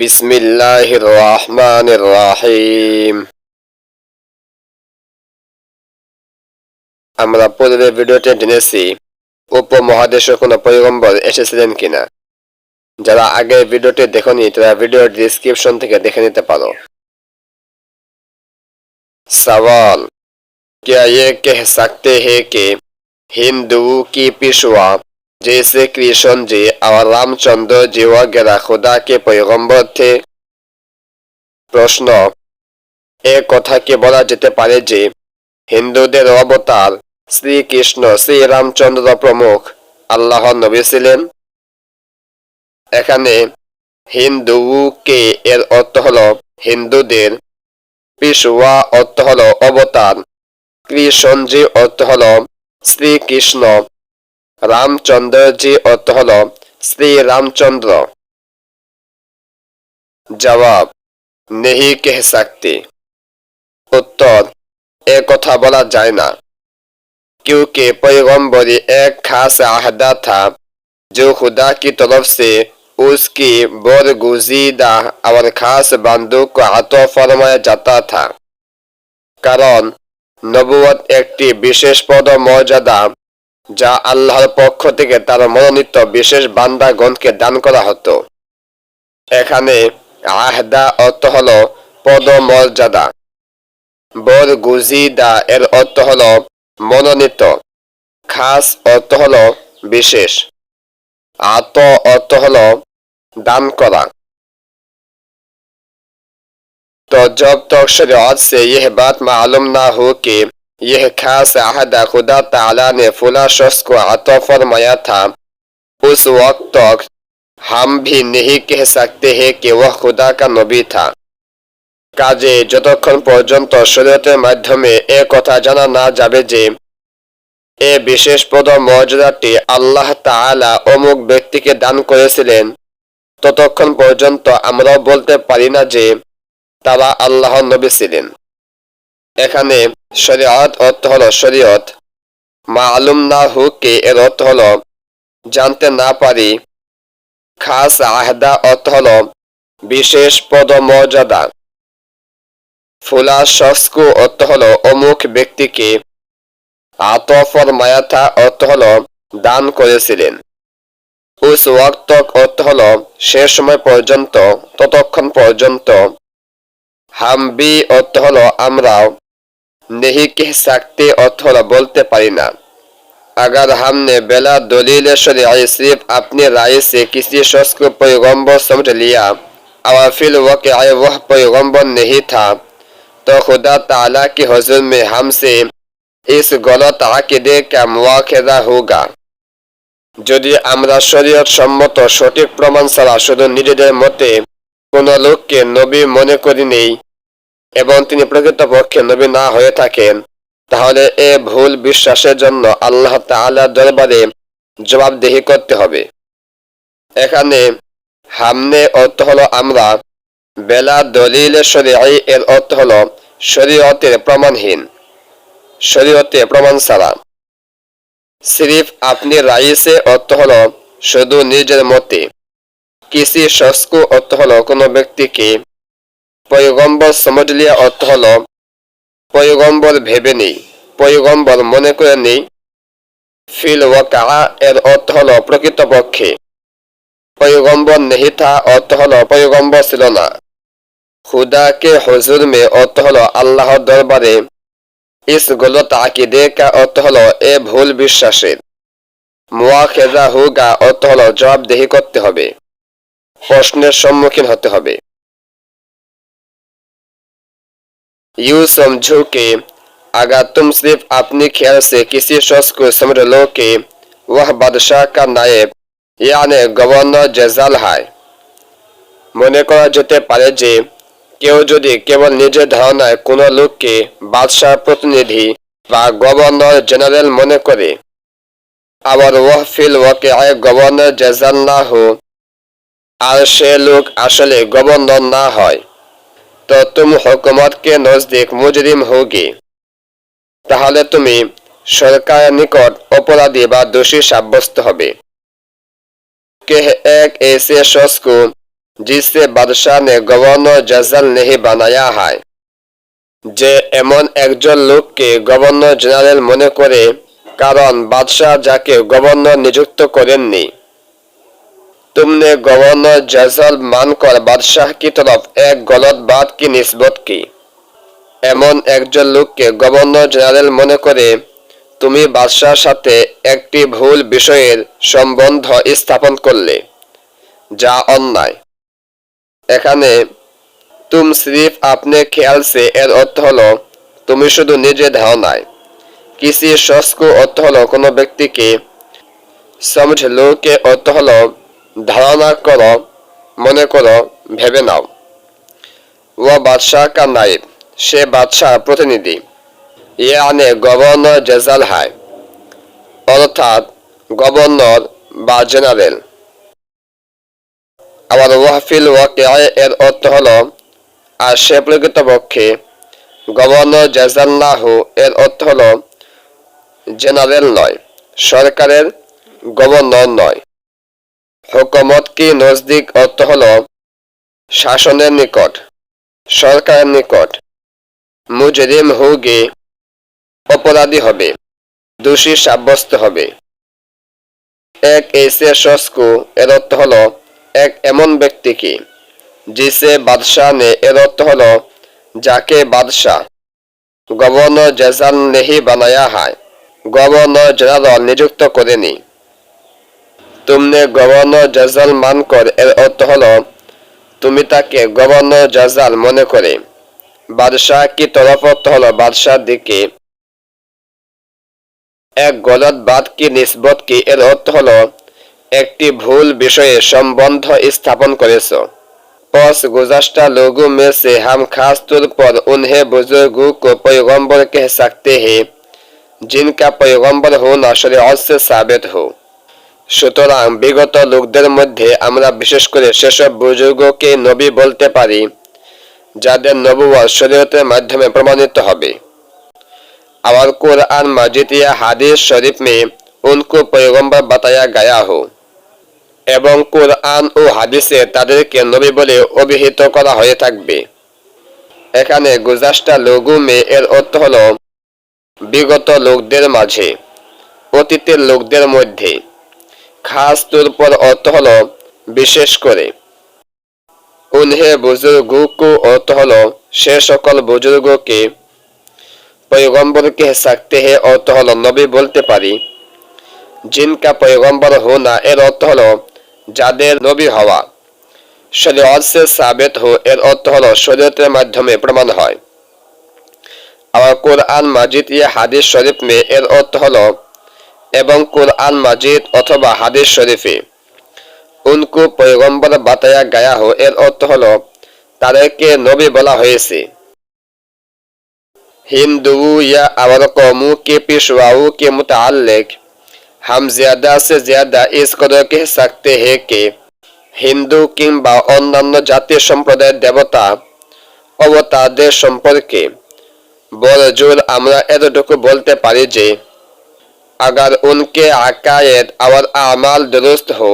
বিসমিল্লাহির রহমানির রাহিম আমরা পূর্বে ভিডিওতে জেনেছি উপমহাদেশে কোনো পয়গম্বর এসেছিলেন কিনা। যারা আগে ভিডিওটি দেখনি, তারা ভিডিওর ডিসক্রিপশন থেকে দেখে নিতে পারো। সওয়াল, কে ये कह सकते हैं कि हिंदुओं की जैसे कृष्ण जी और रामचंद्र जी वगैरह खुदा के पैगंबर थे প্রশ্ন এ কথা কি বলা যেতে পারে যে হিন্দুদের অবতার শ্রীকৃষ্ণ শ্রীরামচন্দ্র প্রমুখ আল্লাহর নবী ছিলেন এখানে হিন্দুকে এর অর্থ হল হিন্দুদের পিসুয়া অর্থ হল অবতার কৃষ্ণজি অর্থ হল শ্রীকৃষ্ণ রামচন্দ্রজি অর্থ হল শ্রীরামচন্দ্র জবাব নেহি কহ सकते उत्तर এ কথা বলা যায় না क्योंकि पैगम्बरी एक खास आहदा था जो खुदा की तरफ से उसकी बरगुजीदा और खास बंदूक को আতো ফরমায়া जाता था কারণ নবুয়ত একটি বিশেষ পদ মর্যাদা যা আল্লাহর পক্ষ থেকে তার মনোনীত বিশেষ বান্দাগণকে দান করা হতো এখানে আহদা অর্থ হল পদ মর্যাদা বর গুজিদা এর অর্থ হল মনোনীত খাস অর্থ হল বিশেষ আত অর্থ হল দান করা तो जब तक शरीयत से यह बात मालूम ना हो कि यह खास अहदा खुदा ताला ने फुला शख्स को अता फरमाया था उस वक्त तक हम भी नहीं कह सकते हैं कि वह खुदा का नबी था কাজে যতক্ষণ পর্যন্ত শরীয়তের মাধ্যমে এ কথা জানা না যাবে যে এ বিশেষ পদ মর্যাদাটি আল্লাহ তাআলা অমুক ব্যক্তিকে দান করেছিলেন ততক্ষণ পর্যন্ত আমরাও বলতে পারি না যে তারা আল্লাহর নবী ছিলেন এখানে শরিয়ত অর্থ হলো শরীয়ত। মালুম না হুকে এর অর্থ হলো জানতে না পারি। খাস আহদা অর্থ হলো বিশেষ পদ মর্যাদা ফুলা শস্কু অর্থ হলো অমুক ব্যক্তিকে আতফর মায়াথা অর্থ হলো দান করেছিলেন। উস ওয়াক্তক অর্থ হলো সে সময় পর্যন্ত, ততক্ষণ পর্যন্ত। হামবি অর্থ হলো আমরাও নেহি কহ सकते অর্থ হলো বলতে পারি না अगर हमने बेला दलील शरई सिर्फ अपनी राय से किसी शख्स को पैगम्बर समझ लिया और फिर वक़ वह पैगम्बर नहीं था तो खुदा ताला के हजूर में हमसे इस गलत आकिदे का मुआखजा होगा যদি আমরা শরীয়ত সম্মত সঠিক প্রমাণ ছাড়া শুধু নিজেদের মতে কোন লোককে নবী মনে করি নেই এবং তিনি প্রকৃতপক্ষে নবী না হয়ে থাকেন, তাহলে এ ভুল বিশ্বাসের জন্য আল্লাহ তাআলা দরবারে জবাবদেহি করতে হবে। এখানে হামনে অর্থ হলো আমরা বেলা দলিল শরিয়াই এর অর্থ হলো শরীয়তের প্রমাণহীন, শরীয়তে প্রমাণ ছাড়া। সিরিফ আপনি রাইসে অর্থ হলো শুধু নিজের মতে। কিসি শস্কু অর্থ হলো কোনো ব্যক্তিকে পয়গম্বর সমজলিয়া অর্থ হল, পয়গম্বর ভেবে নেই, পয়গম্বর মনে করে নেই। ফিল ওয়াকা এর অর্থ হলো প্রকৃতপক্ষে। পয়গম্বর নেহিতা অর্থ হল পয়গম্বর ছিল না। খুদাকে হজুর মে অর্থ হল আল্লাহর দরবারে। ইস গলত আকিদে কা অর্থ হল এ ভুল বিশ্বাসের। মুয়াখেজা হুগা অর্থ হল জবাবদেহি করতে হবে। প্রশ্নের সম্মুখীন হতে হবে। यूं समझो कि अगर तुम सिर्फ अपने ख्याल से किसी शख्स को समझ लो कि वह बादशाह का नायब यानी गवर्नर जनरल है মনে করা যেতে পারে যে কেউ যদি কেবল নিজের ধারণায় কোনো লোককে বাদশাহ প্রতিনিধি বা গভর্নর জেনারেল মনে করে আবার ওয়াহ ফিল ওয়াকে আয় গভর্নর জেনারেল না হো আর সে লোক আসলে গভর্নর না হয় তো তুমি হুকুমত কে নজদিক মুজরিম হোগি তাহলে তুমি সরকারের নিকট অপরাধী বা দোষী সাব্যস্ত হবে কে এক ऐसे शख्स को जिसे बादशाह ने गवर्नर जनरल नहीं बनाया है যে এমন একজন লোককে গভর্নর জেনারেল মনে করে কারণ বাদশাহ যাকে গভর্নর নিযুক্ত করেননি तुमने गवर्नर जजल मानकर बादशाह की तरफ एक गलत बात की निस्बत की এমন একজন লোককে গভর্নর জেনারেল মনে করে তুমি বাদশার সাথে একটি ভুল বিষয়ের সম্বন্ধ স্থাপন করলে যা অন্যায় এখানে তুম সিরিফ আপনি খেয়াল সে এর অর্থ হলো তুমি শুধু নিজে ধারণায় কিসি শস্কু অর্থ হলো কোনো ব্যক্তিকে সমঝ লোকে অর্থ হলো ধারণা করো, মনে করো, ভেবে নাও। ও বাদশাহ কা নাইব সে বাদশাহ প্রতিনিধি। ইয়ে আনে গভর্নর জেজাল হায় অর্থাৎ গভর্নর বা জেনারেল। আবার ওয়াহফিল ওয়াকে এর অর্থ হল, আর সে প্রকৃতপক্ষে গভর্নর জেজাল্লাহু এর অর্থ হল, জেনারেল নয়, সরকারের গভর্নর নয়। হুকুমত কি নজদিক অর্থ হল শাসনের নিকট, সরকারের নিকট। মুজরিম হুগে অপরাধী হবে, দোষী সাব্যস্ত হবে। এক এসে সস্কু এর অর্থ হল, এক এমন ব্যক্তি কি জিসে বাদশাহ নে, এর অর্থ হল, যাকে বাদশাহ, গভর্নর জেজাল নেহি বানায়া হয়, গভর্নর জেনারেল নিযুক্ত করেনি তুমনে গভর্নর জেনারেল মানকর এর অর্থ হলো তুমি তাকে গভর্নর জেনারেল মনে করে বাদশাহ কি তরফ অর্থ হলো বাদশার দিকে এক গলত বাদ কি নিসবত কি এর অর্থ হলো একটি ভুল বিষয়ে সম্বন্ধ স্থাপন করেছ पस गुजश्ता लोगों में से हम खास तौर पर उन्हें बुजुर्गों को पैगंबर कह सकते हैं जिनका पैगंबर होना शरीयत से साबित हो সুতরাং বিগত লোকদের মধ্যে আমরা বিশেষ করে সেসব বুজুর্গকে নবী বলতে পারি যাদের নবুয়ার শরীয়তের মাধ্যমে প্রমাণিত হবে और कुरान मजिद या हादिस शरीफ में उनको पैगंबर बताया गया हो এবং কোরআন ও হাদিসে তাদেরকে নবী বলে অভিহিত করা হয়ে থাকবে এখানে গুজাস্টা লঘু মে এর অর্থ হল বিগত লোকদের মাঝে অতীতের লোকদের মধ্যে খাস তোর অর্থ হল বিশেষ করে। উনহে বুজুর্গ কো অর্থ হল সে সকল বুজুর্গকে পয়গম্বরকে সাকতে হে অর্থ হল নবী বলতে পারি। জিনকা পয়গম্বর হো না, এর অর্থ হল যাদের নবী হওয়া। শরীয়ত সে সাবেত হো, এর অর্থ হল শরীয়তের মাধ্যমে প্রমাণ হয়। আবার কোরআন মাজিদ ইয়ে হাদিস শরীফ মে, এর অর্থ হলো এবং কোরআন মাজিদ অথবা হাদিস শরীফে। উনকু পৈগম্বর বাতায়া গায়াহ, এর অর্থ হল, তাদেরকে নবী বলা হয়েছে। হিন্দু ইয়া আবার কমু কে পিসু কে মুতাল্লেক হাম জিয়াদা সে জিয়াদা ইস কদকে সাকতে হে কে। হিন্দু কিংবা অন্যান্য জাতীয় সম্প্রদায়ের দেবতা, অবতারদের সম্পর্কে। বড় জোর আমরা এতটুকু বলতে পারি যে আগার উনকে আকায়েদ আর আমাল দুরুস্ত হো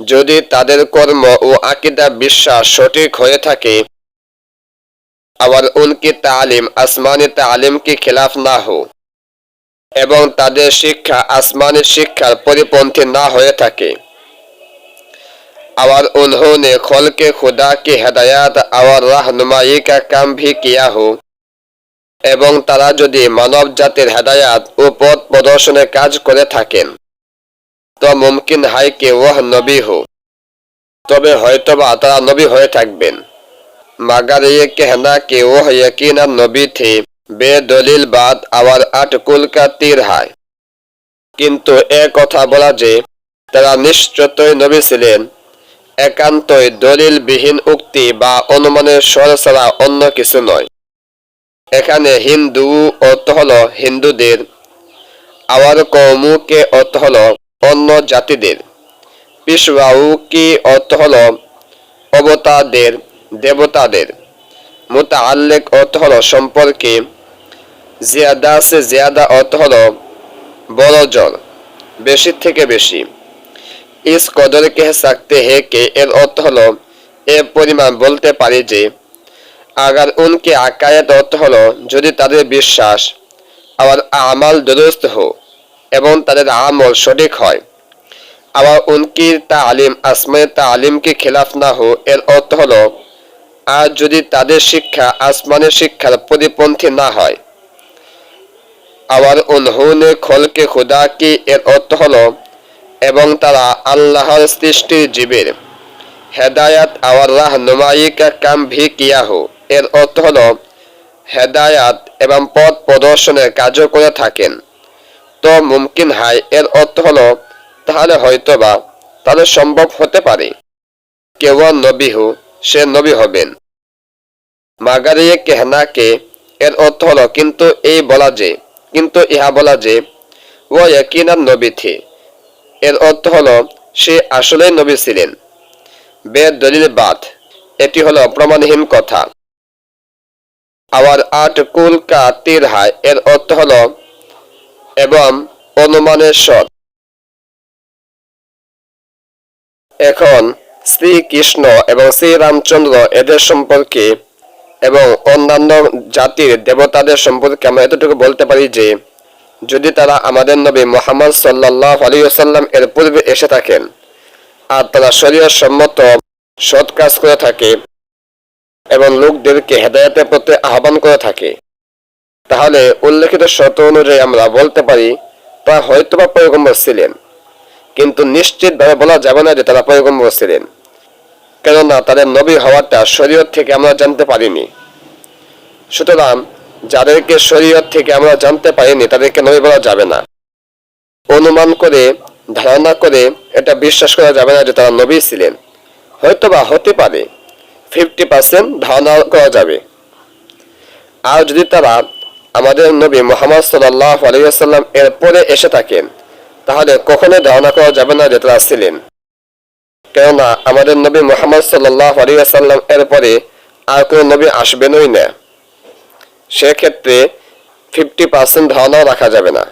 যদি তাদের কর্ম ও আকিদা বিশ্বাস সঠিক হয়ে থাকে আবার উনকি তালিম আসমানি তালিম কি খিলাফ না হো এবং তাদের শিক্ষা আসমানি শিক্ষার পরিপন্থী না হয়ে থাকে और उन्होंने खोल के खुदा की हदायत और रहनुमाई का काम भी किया हो এবং তারা যদি মানব জাতির হেদায়াত ও পথ প্রদর্শনের কাজ করে থাকেন তো মুমকিন হয় কে ওহ নবী হো তবে হয়তোবা তারা নবী হয়ে থাকবেন मगर ये कहना कि वह यकीन नबी थे বেদলিল বাদ আবার আটকুল কা তীর হয় কিন্তু এ কথা বলা যে তারা নিশ্চয়ই নবী ছিলেন একান্তই দলিলবিহীন উক্তি বা অনুমানের স্বর ছাড়া অন্য কিছু নয় এখানে হিন্দু অর্থ হল হিন্দুদের। আবার কৌমুকে অর্থ হল অন্য জাতিদের। পিসবাউ কি অর্থ হল অবতারদের, দেবতাদের। মুতাআল্লিক অর্থ হল সম্পর্কে। জিয়াদা সে জিয়াদা অর্থ হল বড় জল বেশি থেকে বেশি। ইস কদর কে সাকতে হে কে এর অর্থ হল এ পরিমাণ বলতে পারি যে আগার উনকে আকায়াত অর্থ হলো যদি তাদের বিশ্বাস, আবার আমাল দুরুস্ত হো এবং তাদের আমল সঠিক হয়। আবার উনকি তালিম আসমে তালিমকে খেলাফ না হো, এর অর্থ হলো, আর যদি তাদের শিক্ষা আসমানের শিক্ষার পরিপন্থী না হয়। আবার উনহুনে খলকে খুদা কি এর অর্থ হলো, এবং তারা আল্লাহর সৃষ্টির জীবের। হেদায়াত আওয়ার রাহ নুমাইকা কাম ভি কিয়া হো। এর অর্থ হলো হেদায়াত এবং পথ প্রদর্শনের কাজও করে থাকেন। তো মুমকিন হাই, এর অর্থ হলো তাহলে হয়তোবা তাহলে সম্ভব হতে পারে। কেউ নবী হু, সে নবী হবেন। মাগারিয়ে কেহনাকে এর অর্থ হলো, কিন্তু এই বলা যে, কিন্তু ইহা বলা যে, ও ইয়াকিনান নবী থে। এর অর্থ হলো, সে আসলেই নবী ছিলেন। বে দলিল বাদ এটি হলো প্রমাণহীন কথা। আবার আট কুল কা তীর হায়, এর অর্থ হল এবং অনুমানের সৎ এখন শ্রীকৃষ্ণ এবং শ্রীরামচন্দ্র এদের সম্পর্কে এবং অন্যান্য জাতির দেবতাদের সম্পর্কে আমরা এতটুকু বলতে পারি যে, যদি তারা আমাদের নবী মোহাম্মদ সাল্লাহ আলিয়াল্লাম এর পূর্বে এসে থাকেন, আর তারা শরীয় সম্মত সৎ কাজ করে থাকে এবং লোকদেরকে হেদায়তের প্রতি আহ্বান করে থাকে। তাহলে উল্লেখিত শর্ত অনুযায়ী আমরা বলতে পারি, তারা হয়তোবা পয়গম্বর ছিলেন। কিন্তু নিশ্চিতভাবে বলা যাবে না যে তারা পয়গম্বর ছিলেন। কেননা তাদের নবী হওয়াটা শরীয়ত থেকে আমরা জানতে পারিনি। সুতরাং যাদেরকে শরীয়ত থেকে আমরা জানতে পারিনি, তাদেরকে নবী বলা যাবে না। অনুমান করে, ধারণা করে এটা বিশ্বাস করা যাবে না যে তারা নবী ছিলেন। হয়তোবা হতে পারে। ফিফটি পার্সেন্ট ধারণা করা যাবে। আর যদি তারা আমাদের নবী মোহাম্মদ সাল্লাহ আলিয়াল্লাম এর পরে এসে থাকেন, তাহলে কখনোই ধারণা করা যাবে না যে তারা ছিলেন। কেননা আমাদের নবী মোহাম্মদ সাল্লাহ আলিয়াল্লাম এর পরে আর কোনো নবী আসবেনই না। সেক্ষেত্রে ফিফটি পার্সেন্ট ধারণাও রাখা যাবে না।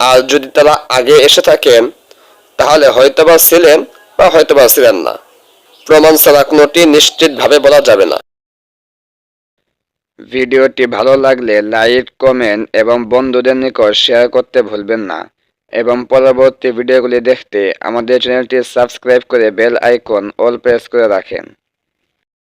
আর যদি তারা আগে এসে থাকেন, তাহলে হয়তোবা ছিলেন বা হয়তোবা ছিলেন না। প্রমাণ ছাড়া কোনোটি নিশ্চিতভাবে বলা যাবে না। ভিডিওটি ভালো লাগলে লাইক, কমেন্ট এবং বন্ধুদের নিকট শেয়ার করতে ভুলবেন না এবং পরবর্তী ভিডিওগুলি দেখতে আমাদের চ্যানেলটি সাবস্ক্রাইব করে বেল আইকন অল প্রেস করে রাখেন।